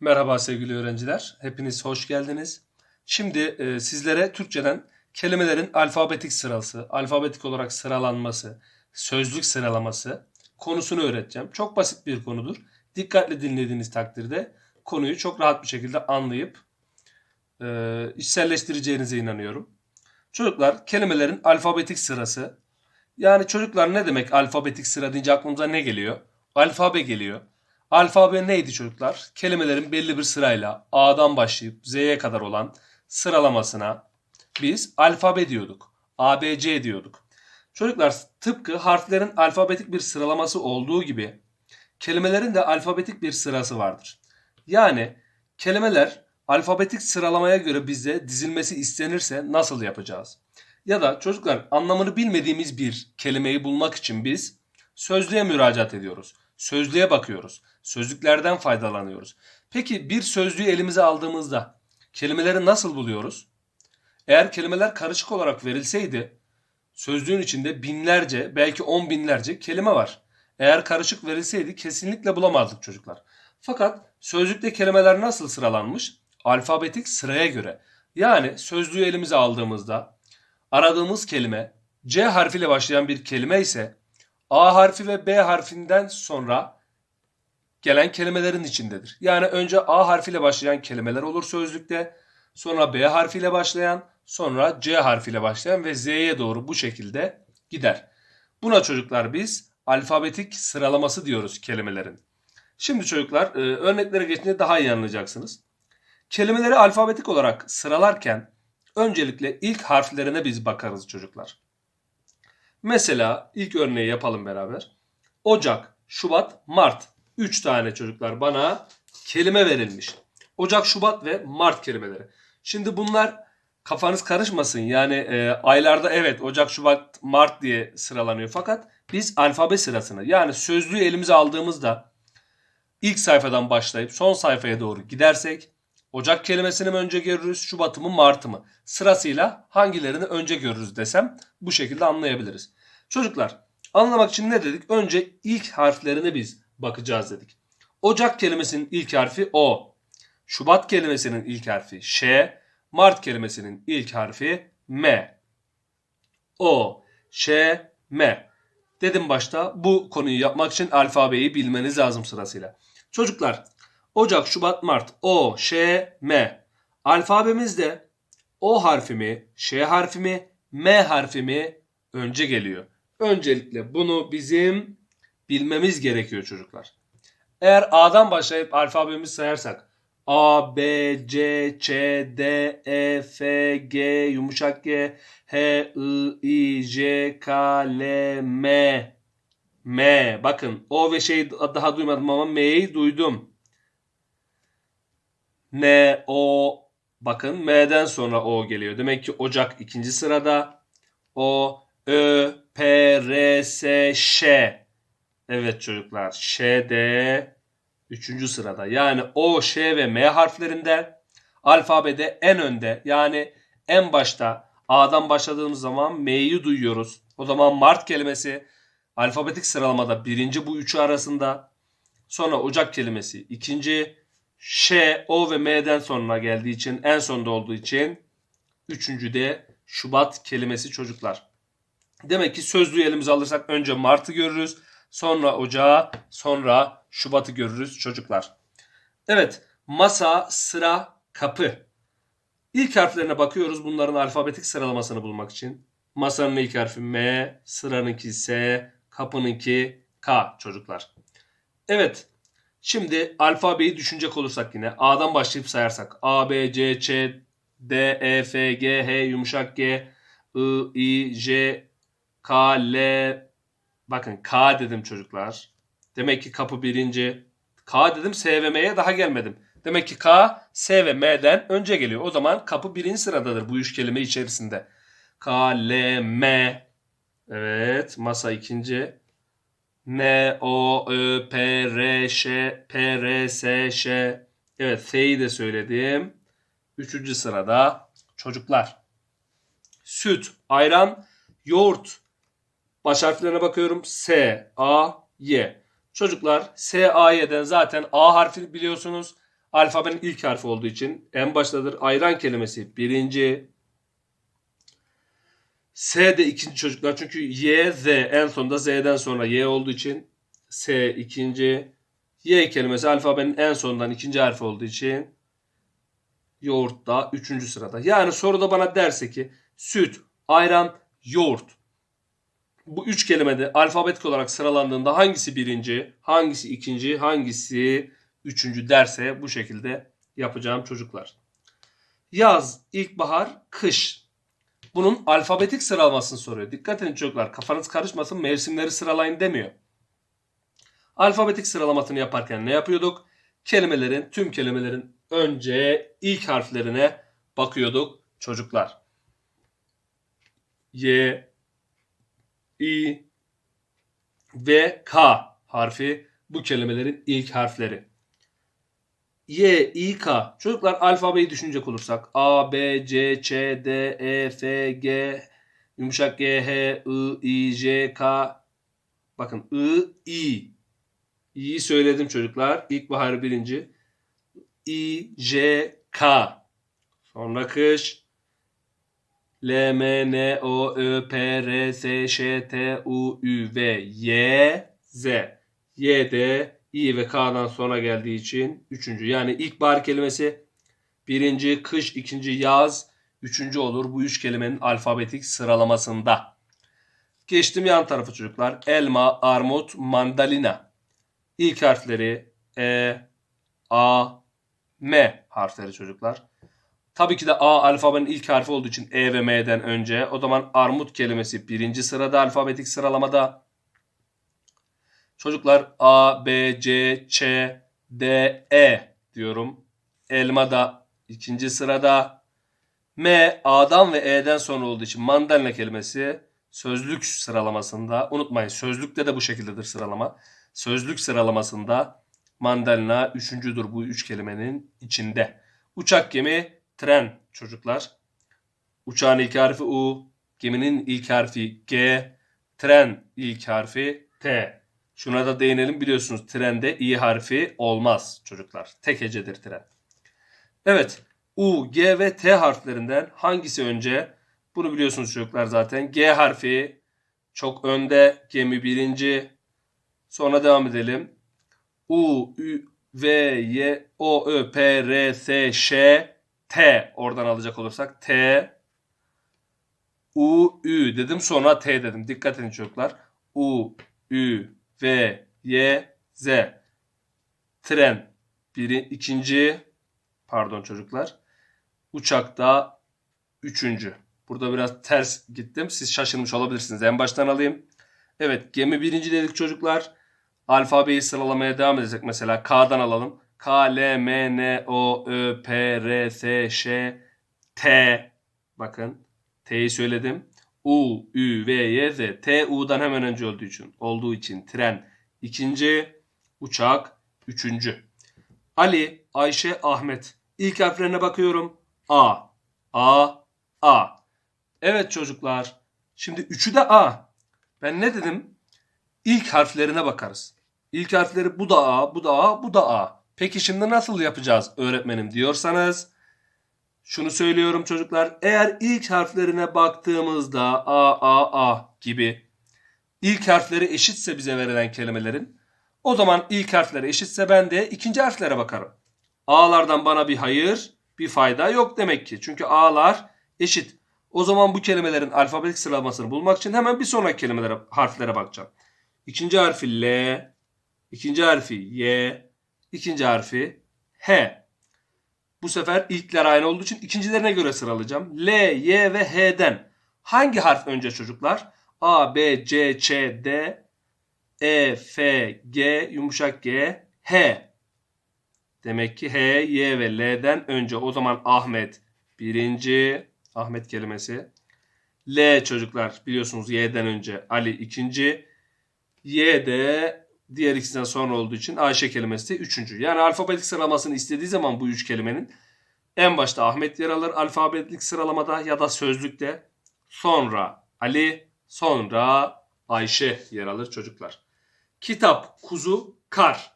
Merhaba sevgili öğrenciler. Hepiniz hoş geldiniz. Şimdi e, sizlere Türkçeden kelimelerin alfabetik sırası, alfabetik olarak sıralanması, sözlük sıralaması konusunu öğreteceğim. Çok basit bir konudur. Dikkatli dinlediğiniz takdirde konuyu çok rahat bir şekilde anlayıp e, içselleştireceğinize inanıyorum. Çocuklar kelimelerin alfabetik sırası. Yani çocuklar ne demek alfabetik sıra deyince aklımıza ne geliyor? Alfabe geliyor. Alfabe neydi çocuklar? Kelimelerin belli bir sırayla A'dan başlayıp Z'ye kadar olan sıralamasına biz alfabe diyorduk. ABC diyorduk. Çocuklar tıpkı harflerin alfabetik bir sıralaması olduğu gibi kelimelerin de alfabetik bir sırası vardır. Yani kelimeler alfabetik sıralamaya göre bize dizilmesi istenirse nasıl yapacağız? Ya da çocuklar anlamını bilmediğimiz bir kelimeyi bulmak için biz sözlüğe müracaat ediyoruz. Sözlüğe bakıyoruz. Sözlüklerden faydalanıyoruz. Peki bir sözlüğü elimize aldığımızda kelimeleri nasıl buluyoruz? Eğer kelimeler karışık olarak verilseydi sözlüğün içinde binlerce belki on binlerce kelime var. Eğer karışık verilseydi kesinlikle bulamazdık çocuklar. Fakat sözlükte kelimeler nasıl sıralanmış? Alfabetik sıraya göre. Yani sözlüğü elimize aldığımızda aradığımız kelime C harfiyle başlayan bir kelime ise A harfi ve B harfinden sonra gelen kelimelerin içindedir. Yani önce A harfiyle başlayan kelimeler olur sözlükte. Sonra B harfiyle başlayan, sonra C harfiyle başlayan ve Z'ye doğru bu şekilde gider. Buna çocuklar biz alfabetik sıralaması diyoruz kelimelerin. Şimdi çocuklar e, örneklere geçince daha iyi anlayacaksınız. Kelimeleri alfabetik olarak sıralarken öncelikle ilk harflerine biz bakarız çocuklar. Mesela ilk örneği yapalım beraber. Ocak, Şubat, Mart. 3 tane çocuklar bana kelime verilmiş. Ocak, Şubat ve Mart kelimeleri. Şimdi bunlar kafanız karışmasın. Yani e, aylarda evet Ocak, Şubat, Mart diye sıralanıyor. Fakat biz alfabe sırasını yani sözlüğü elimize aldığımızda ilk sayfadan başlayıp son sayfaya doğru gidersek Ocak kelimesini mi önce görürüz, Şubat'ı mı, Mart'ı mı? Sırasıyla hangilerini önce görürüz desem bu şekilde anlayabiliriz. Çocuklar anlamak için ne dedik? Önce ilk harflerine biz bakacağız dedik. Ocak kelimesinin ilk harfi O. Şubat kelimesinin ilk harfi Ş. Mart kelimesinin ilk harfi M. O, Ş, M. Dedim başta bu konuyu yapmak için alfabeyi bilmeniz lazım sırasıyla. Çocuklar Ocak, Şubat, Mart O, Ş, M. Alfabemizde O harfimi, Ş harfimi, M harfimi önce geliyor. Öncelikle bunu bizim bilmemiz gerekiyor çocuklar. Eğer A'dan başlayıp alfabemizi sayarsak A, B, C, Ç, D, E, F, G, yumuşak G, H, I, I, J, K, L, M, M. Bakın O ve şey daha duymadım ama M'yi duydum. N, O, bakın M'den sonra O geliyor. Demek ki Ocak ikinci sırada. O, Ö, P, R, S, Ş. Evet çocuklar. Ş, D, üçüncü sırada. Yani O, Ş ve M harflerinde alfabede en önde yani en başta A'dan başladığımız zaman M'yi duyuyoruz. O zaman Mart kelimesi alfabetik sıralamada birinci bu üçü arasında. Sonra Ocak kelimesi ikinci. Ş, O ve M'den sonra geldiği için en sonda olduğu için üçüncü de Şubat kelimesi çocuklar. Demek ki sözlüğü elimize alırsak önce Mart'ı görürüz. Sonra Ocağı, sonra Şubat'ı görürüz çocuklar. Evet, masa, sıra, kapı. İlk harflerine bakıyoruz bunların alfabetik sıralamasını bulmak için. Masanın ilk harfi M, sıranınki S, kapınınki K çocuklar. Evet, şimdi alfabeyi düşünecek olursak yine A'dan başlayıp sayarsak A, B, C, Ç, D, E, F, G, H, yumuşak G, I, I, J, K, L, bakın K dedim çocuklar. Demek ki kapı birinci. K dedim S ve M'ye daha gelmedim. Demek ki K, S ve M'den önce geliyor. O zaman kapı birinci sıradadır bu üç kelime içerisinde. K, L, M. Evet masa ikinci. N, O, Ö, P, R, Ş, P, R, S, Ş. Evet F'yi de söyledim. Üçüncü sırada çocuklar. Süt, ayran, yoğurt. Baş harflerine bakıyorum. S, A, Y. Çocuklar S, A, Y'den zaten A harfini biliyorsunuz. Alfabenin ilk harfi olduğu için en baştadır. Ayran kelimesi birinci. S de ikinci çocuklar çünkü Y, Z en sonunda Z'den sonra Y olduğu için S ikinci. Y kelimesi alfabenin en sonundan ikinci harfi olduğu için yoğurt da üçüncü sırada. Yani soruda bana derse ki süt, ayran, yoğurt. Bu üç kelimede alfabetik olarak sıralandığında hangisi birinci, hangisi ikinci, hangisi üçüncü derse bu şekilde yapacağım çocuklar. Yaz, ilkbahar, kış. Bunun alfabetik sıralamasını soruyor. Dikkat edin çocuklar kafanız karışmasın mevsimleri sıralayın demiyor. Alfabetik sıralamasını yaparken ne yapıyorduk? Kelimelerin, tüm kelimelerin önce ilk harflerine bakıyorduk çocuklar. Y, İ ve K harfi bu kelimelerin ilk harfleri. Y, İ, K. Çocuklar alfabeyi düşünecek olursak A, B, C, Ç, D, E, F, G, yumuşak G, H, I, I, J, K. Bakın I, I. İ'yi söyledim çocuklar. İlkbahar birinci. I, J, K. Sonra kış. L, M, N, O, Ö, P, R, S, Ş, T, U, Ü ve Y, Z. Y de İ ve K'dan sonra geldiği için üçüncü. Yani ilkbahar kelimesi birinci, kış, ikinci, yaz, üçüncü olur bu üç kelimenin alfabetik sıralamasında. Geçtim yan tarafa çocuklar. Elma, armut, mandalina. İlk harfleri E, A, M harfleri çocuklar. Tabii ki de A alfabenin ilk harfi olduğu için E ve M'den önce. O zaman armut kelimesi birinci sırada alfabetik sıralamada. Çocuklar A, B, C, Ç, D, E diyorum. Elma da ikinci sırada. M, A'dan ve E'den sonra olduğu için mandalina kelimesi sözlük sıralamasında. Unutmayın sözlükte de bu şekildedir sıralama. Sözlük sıralamasında mandalina üçüncüdür bu üç kelimenin içinde. Uçak, gemi, tren çocuklar. Uçağın ilk harfi U, geminin ilk harfi G, tren ilk harfi T. Şuna da değinelim biliyorsunuz trende i harfi olmaz çocuklar. Tek hecedir tren. Evet U, G ve T harflerinden hangisi önce? Bunu biliyorsunuz çocuklar zaten. G harfi çok önde. Gemi birinci. Sonra devam edelim. U, Ü, V, Y, O, Ö, P, R, S, Ş, T. Oradan alacak olursak T, U, Ü dedim sonra T dedim. Dikkat edin çocuklar. U, Ü, V, Y, Z. Tren biri, ikinci, pardon çocuklar. Uçakta üçüncü. Burada biraz ters gittim. Siz şaşırmış olabilirsiniz. En baştan alayım. Evet gemi birinci dedik çocuklar. Alfabeyi sıralamaya devam edecek. Mesela K'dan alalım. K, L, M, N, O, Ö, P, R, S, Ş, T. Bakın T'yi söyledim. U, Ü, V, Y, Z. T, U'dan hemen önce olduğu için, olduğu için tren ikinci, uçak üçüncü. Ali, Ayşe, Ahmet. İlk harflerine bakıyorum. A, A, A. Evet çocuklar. Şimdi üçü de A. Ben ne dedim? İlk harflerine bakarız. İlk harfleri bu da A, bu da A, bu da A. Peki şimdi nasıl yapacağız öğretmenim diyorsanız şunu söylüyorum çocuklar. Eğer ilk harflerine baktığımızda A, A, A gibi ilk harfleri eşitse bize verilen kelimelerin o zaman ilk harfleri eşitse ben de ikinci harflere bakarım. A'lardan bana bir hayır, bir fayda yok demek ki. Çünkü A'lar eşit. O zaman bu kelimelerin alfabetik sıralamasını bulmak için hemen bir sonraki kelimelere, harflere bakacağım. İkinci harfi L, ikinci harfi Y, ikinci harfi H. Bu sefer ilkler aynı olduğu için ikincilerine göre sıralayacağım. L, Y ve H'den hangi harf önce çocuklar? A, B, C, Ç, D, E, F, G, yumuşak G, H. Demek ki H, Y ve L'den önce o zaman Ahmet birinci, Ahmet kelimesi. L çocuklar biliyorsunuz Y'den önce Ali ikinci. Y de diğer ikisinden sonra olduğu için Ayşe kelimesi de üçüncü. Yani alfabetik sıralamasını istediği zaman bu üç kelimenin en başta Ahmet yer alır alfabetik sıralamada ya da sözlükte. Sonra Ali, sonra Ayşe yer alır çocuklar. Kitap, kuzu, kar.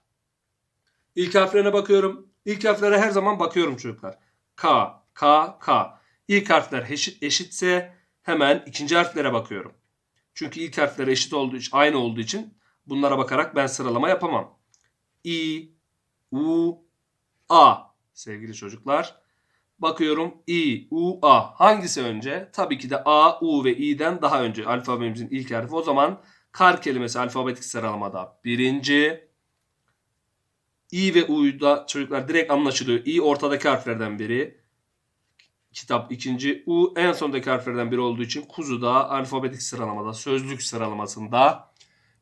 İlk harflerine bakıyorum. İlk harflere her zaman bakıyorum çocuklar. K, K, K. İlk harfler eşit, eşitse hemen ikinci harflere bakıyorum. Çünkü ilk harfler eşit olduğu için, aynı olduğu için bunlara bakarak ben sıralama yapamam. İ, U, A sevgili çocuklar. Bakıyorum İ, U, A. Hangisi önce? Tabii ki de A, U ve İ'den daha önce alfabemizin ilk harfi. O zaman kar kelimesi alfabetik sıralamada birinci. İ ve U'da çocuklar direkt anlaşılıyor. İ ortadaki harflerden biri. Kitap ikinci. U en sondaki harflerden biri olduğu için kuzu da alfabetik sıralamada, sözlük sıralamasında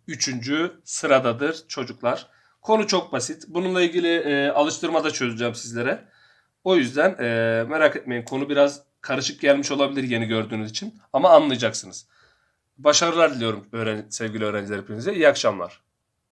üçüncü sıradadır çocuklar. Konu çok basit. Bununla ilgili e, alıştırmada çözeceğim sizlere. O yüzden e, merak etmeyin. Konu biraz karışık gelmiş olabilir yeni gördüğünüz için. Ama anlayacaksınız. Başarılar diliyorum öğren sevgili öğrenciler hepinize. İyi akşamlar.